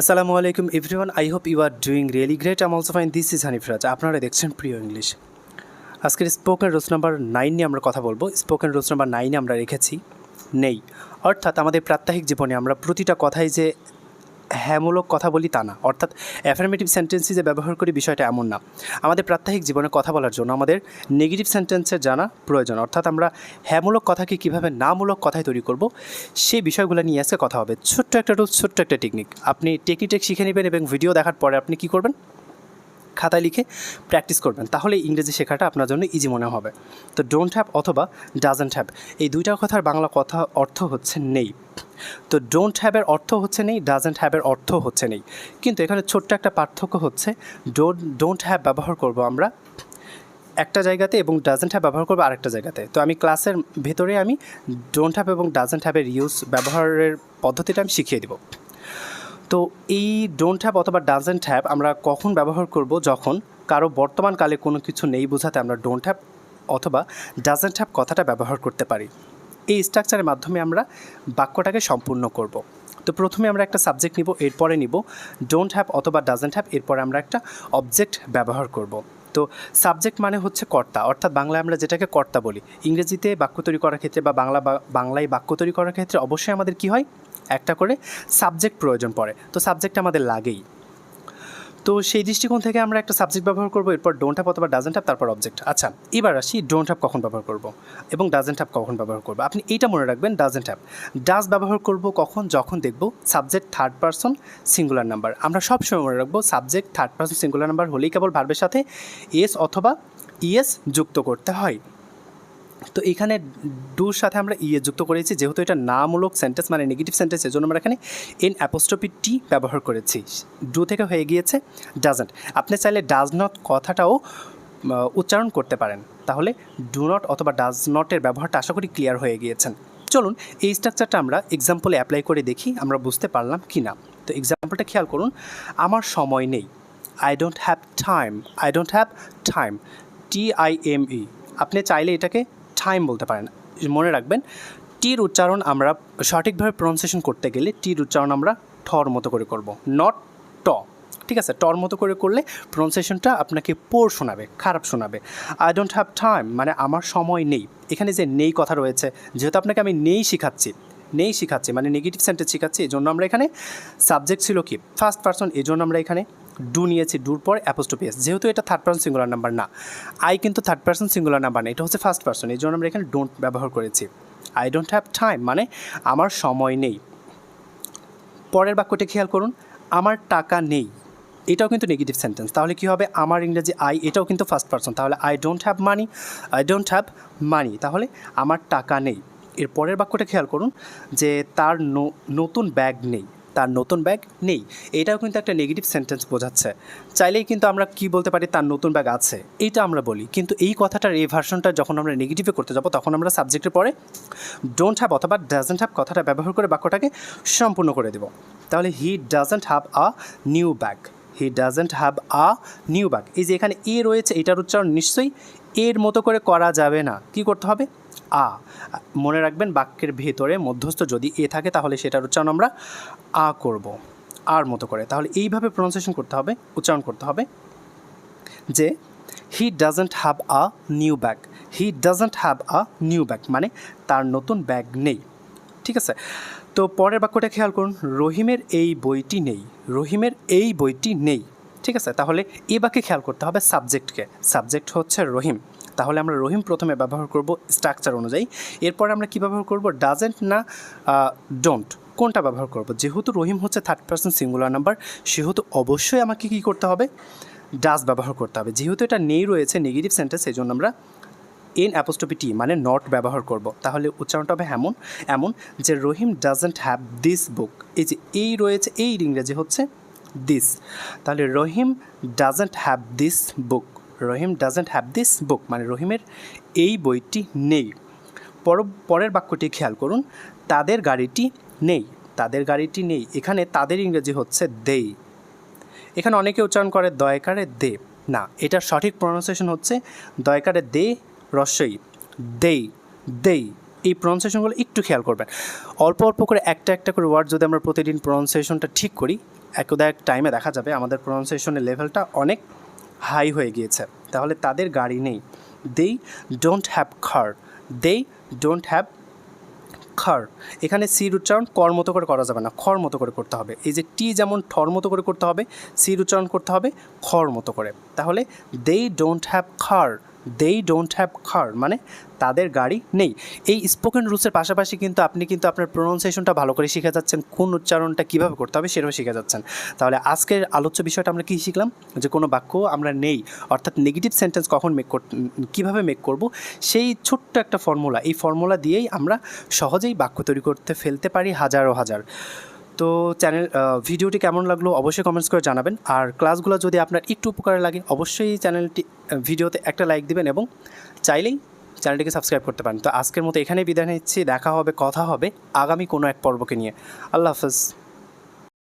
আসসালামু আলাইকুম everyone I hope you are doing really great am also fine this is Hanifraj আপনারা দেখছেন প্রিয় ইংলিশ আজকের স্পোকেন রোজ নাম্বার নাইন নিয়ে আমরা কথা বলব। স্পোকেন রোজ নাম্বার নাইনে আমরা রেখেছি, নেই। অর্থাৎ আমাদের প্রাত্যহিক জীবনে আমরা প্রতিটা কথাই যে হ্যামূলক কথা বলি তা না। অর্থাৎ অ্যাফার্মেটিভ সেন্টেন্সই যে ব্যবহার করি বিষয়টা এমন না। আমাদের প্রাত্যহিক জীবনে কথা বলার জন্য আমাদের নেগেটিভ সেন্টেন্সের জানা প্রয়োজন। অর্থাৎ আমরা হ্যামূলক কথাকে কীভাবে নামূলক কথায় তৈরি করব, সেই বিষয়গুলো নিয়ে আজকে কথা হবে। ছোট্ট একটা রুল ছোট্ট একটা টেকনিক আপনি টেকনিক শিখে নেবেন এবং ভিডিও দেখার পরে আপনি কী করবেন? খাতায় লিখে প্র্যাকটিস করবেন। তাহলে ইংরেজি শেখাটা আপনার জন্য ইজি মনে হবে। তো ডোন্ট হ্যাভ অথবা ডাজেন্ট হ্যাভ এই দুইটা কথার বাংলা কথা অর্থ হচ্ছে নেই। তো ডোন্ট হ্যাভের অর্থ হচ্ছে নেই ডাজেন্ট হ্যাভের অর্থ হচ্ছে নেই। কিন্তু এখানে ছোট্ট একটা পার্থক্য হচ্ছে ডোন্ট ডোন্ট হ্যাভ ব্যবহার করব আমরা একটা জায়গাতে এবং ডাজেন্ট হ্যাভ ব্যবহার করব আরেকটা জায়গাতে। তো আমি ক্লাসের ভেতরে আমি ডোন্ট হ্যাভ এবং ডাজেন্ট হ্যাভের ইউজ ব্যবহারের পদ্ধতিটা আমি শিখিয়ে দিব। তো এই ডোন্ট হ্যাভ অথবা ডাজেন্ট হ্যাভ আমরা কখন ব্যবহার করব যখন কারও বর্তমান কালে কোনো কিছু নেই বোঝাতে আমরা ডোন্ট হ্যাভ অথবা ডাজেন্ট হ্যাভ কথাটা ব্যবহার করতে পারি। এই স্ট্রাকচারের মাধ্যমে আমরা বাক্যটাকে সম্পূর্ণ করব। তো প্রথমে আমরা একটা সাবজেক্ট নিব, এরপরে নিব ডোন্ট হ্যাভ অথবা ডাজেন্ট হ্যাভ এরপরে আমরা একটা অবজেক্ট ব্যবহার করব। তো সাবজেক্ট মানে হচ্ছে কর্তা, অর্থাৎ বাংলায় আমরা যেটাকে কর্তা বলি। ইংরেজিতে বাক্য তৈরি করার ক্ষেত্রে বা বাংলা বাংলায় বাক্য তৈরি করার ক্ষেত্রে অবশ্যই আমাদের কি হয়? একটা করে সাবজেক্ট প্রয়োজন পড়ে। তো সাবজেক্ট আমাদের লাগেই। তো সেই দৃষ্টিকোণ থেকে আমরা একটা সাবজেক্ট ব্যবহার করব, এরপর ডোন্ট হ্যাভ অথবা ডাজেন্ট হ্যাভ তারপর অবজেক্ট আচ্ছা এবার আসি ডোন্ট হ্যাভ কখন ব্যবহার করব এবং ডাজেন্ট হ্যাভ কখন ব্যবহার করব। আপনি এইটা মনে রাখবেন ডাজেন্ট হ্যাভ ডাজ ব্যবহার করব কখন? যখন দেখব subject third person singular number আমরা সবসময় মনে রাখব subject third person singular number হলেই কেবল ভার্বের সাথে এস অথবা ইএস যুক্ত করতে হয়। তো এখানে ডুর সাথে আমরা ইয়ে যুক্ত করেছি, যেহেতু এটা নামূলক সেন্টেন্স মানে নেগেটিভ সেন্টেন্স এজন্য আমরা এখানে এন অ্যাপোস্ট্রপি টি ব্যবহার করেছি। ডু থেকে হয়ে গিয়েছে ডাজেন্ট আপনি চাইলে ডাজ নট কথাটাও উচ্চারণ করতে পারেন। তাহলে ডু নট অথবা ডাজ নটের ব্যবহারটা আশা করি ক্লিয়ার হয়ে গিয়েছেন চলুন, এই স্ট্রাকচারটা আমরা এক্সাম্পলে অ্যাপ্লাই করে দেখি, আমরা বুঝতে পারলাম কি না তো এক্সাম্পলটা খেয়াল করুন, আমার সময় নেই। I don't have time I don't have time T I M E আপনি চাইলে এটাকে টাইম বলতে পারেন। মনে রাখবেন, টির উচ্চারণ আমরা সঠিকভাবে প্রনাউন্সিয়েশন করতে গেলে টির উচ্চারণ আমরা ঠর মতো করে করব নট ট। ঠিক আছে? টর মতো করে করলে প্রনাউন্সিয়েশনটা আপনাকে পোর শোনাবে, খারাপ শোনাবে। আই ডোন্ট হ্যাভ টাইম মানে আমার সময় নেই। এখানে যে নেই কথা রয়েছে, যেহেতু আপনাকে আমি নেই শেখাচ্ছি নেই শেখাচ্ছি মানে নেগেটিভ সেন্টেন্স শেখাচ্ছি এই জন্য আমরা এখানে সাবজেক্ট ছিল কি? ফার্স্ট পার্সন এই জন্য আমরা এখানে ডু নিয়েছি, ডুর পর অ্যাপোস্টোপিয়াস যেহেতু এটা থার্ড পার্সন সিঙ্গুলার নাম্বার না আই কিন্তু থার্ড পার্সন সিঙ্গুলার নাম্বার না, এটা হচ্ছে ফার্স্ট পার্সন এই জন্য আমরা এখানে ডোন্ট ব্যবহার করেছি। আই ডোন্ট হ্যাভ টাইম মানে আমার সময় নেই। পরের বাক্যটি খেয়াল করুন, আমার টাকা নেই, এটাও কিন্তু নেগেটিভ সেন্টেন্স তাহলে কী হবে? আমার ইংরেজি আই এটাও কিন্তু ফার্স্ট পার্সন তাহলে I don't have money I don't have money তাহলে আমার টাকা নেই। এর পরের বাক্যটা খেয়াল করুন, যে তার নতুন ব্যাগ নেই। তার নতুন ব্যাগ নেই। এটাও কিন্তু একটা নেগেটিভ সেন্টেন্স বোঝাচ্ছে। চাইলেই কিন্তু আমরা কি বলতে পারি, তার নতুন ব্যাগ আছে। এইটা আমরা বলি। কিন্তু এই কথাটার এই ভার্সনটা যখন আমরা নেগেটিভে করতে যাব, তখন আমরা সাবজেক্টের পরে ডোন্ট হ্যাভ অথবা ডাজেন্ট হ্যাভ কথাটা ব্যবহার করে বাক্যটাকে সম্পূর্ণ করে দেব। তাহলে he doesn't have a new bag he doesn't have a new bag এই যে এখানে এ রয়েছে, এটার উচ্চারণ নিশ্চয়ই এর মতো করে করা যাবে না। কি করতে হবে? আ, মনে রাখবেন বাক্যের ভেতরে মধ্যস্থ যদি এ থাকে, তাহলে সেটার উচ্চারণ আমরা আ করব, আর মতো করে। তাহলে এইভাবে প্রনাউন্সিয়েশন করতে হবে, উচ্চারণ করতে হবে যে he doesn't have a new bag he doesn't have a new bag মানে তার নতুন ব্যাগ নেই, ঠিক আছে? তো পরের বাক্যটা খেয়াল করুন, রহিমের এই বইটি নেই, রহিমের এই বইটি নেই, ঠিক আছে? তাহলে এ বাক্যে খেয়াল করতে হবে সাবজেক্টকে সাবজেক্ট হচ্ছে রহিম। তাহলে আমরা রহিম প্রথমে ব্যবহার করব স্ট্রাকচার অনুযায়ী। এরপর আমরা কি ব্যবহার করব? ডাজেন্ট না ডোন্ট কোনটা ব্যবহার করব? যেহেতু রহিম হচ্ছে থার্ড পার্সন সিঙ্গুলার নাম্বার সেহেতু অবশ্যই আমাকে কী করতে হবে? ডাজ ব্যবহার করতে হবে। যেহেতু এটা নেই রয়েছে নেগেটিভ সেন্টেন্স এই জন্য আমরা এন অ্যাপোস্টপি টি মানে নট ব্যবহার করব। তাহলে উচ্চারণটা হবে এমন এমন যে Rahim doesn't have this book এই যে এই রয়েছে, এই ইংরেজি হচ্ছে দিস তাহলে Rahim doesn't have this book Rahim doesn't have this book মানে রহিমের এই বইটি নেই। পর, পরের বাক্যটি খেয়াল করুন, তাদের গাড়িটি নেই, তাদের গাড়িটি নেই, এখানে তাদের ইংরেজি হচ্ছে দেই এখানে অনেকে উচ্চারণ করে দয়কারে দে। না, এটার সঠিক প্রনাউন্সিয়েশন হচ্ছে দয়কারে দে রস্যই দেই দেই এই প্রনাউন্সিয়েশনগুলো একটু খেয়াল করবেন। অল্প অল্প করে একটা একটা করে ওয়ার্ড যদি আমরা প্রতিদিন প্রনাউন্সিয়েশনটা ঠিক করি একদা এক টাইমে দেখা যাবে আমাদের প্রনাউন্সিয়েশনের লেভেলটা অনেক হাই হয়ে গিয়েছে। তাহলে তাদের গাড়ি নেই। দে ডোন্ট হ্যাভ খার দে ডোন্ট হ্যাভ খর এখানে সির উচ্চারণ কর মতো করে করা যাবে না। খর মতো করে করতে হবে। এই যে টি যেমন ঠর মতো করে করতে হবে সির উচ্চারণ করতে হবে খর মতো করে। তাহলে দে ডোন্ট হ্যাভ খার দেই ডোন্ট হ্যাভ খার মানে তাদের গাড়ি নেই। এই স্পোকেন রুলসের পাশাপাশি কিন্তু আপনি কিন্তু আপনার প্রোনাউন্সিয়েশনটা ভালো করে শিখে যাচ্ছেন, কোন উচ্চারণটা কীভাবে করতে হবে সেটাও শিখে যাচ্ছেন। তাহলে আজকের আলোচ্য বিষয়টা আমরা কী শিখলাম? যে কোনো বাক্য আমরা নেই, অর্থাৎ নেগেটিভ সেন্টেন্স কখন মেক কর কীভাবে মেক করব? সেই ছোট্ট একটা ফর্মুলা এই ফর্মুলা দিয়েই আমরা সহজেই বাক্য তৈরি করতে ফেলতে পারি হাজারো হাজার। তো চ্যানেল ভিডিওটি কেমন লাগল অবশ্যই কমেন্টস করে জানাবেন। আর ক্লাসগুলো যদি আপনার একটু উপকারে লাগে, অবশ্যই চ্যানেলটি ভিডিওতে একটা লাইক দিবেন এবং চাইলেই চ্যানেলটিকে সাবস্ক্রাইব করতে পারেন। তো আজকের মতো এখানেই বিদায় নিচ্ছি, দেখা হবে, কথা হবে আগামী কোনো এক পর্বকে নিয়ে। আল্লাহ হাফেজ।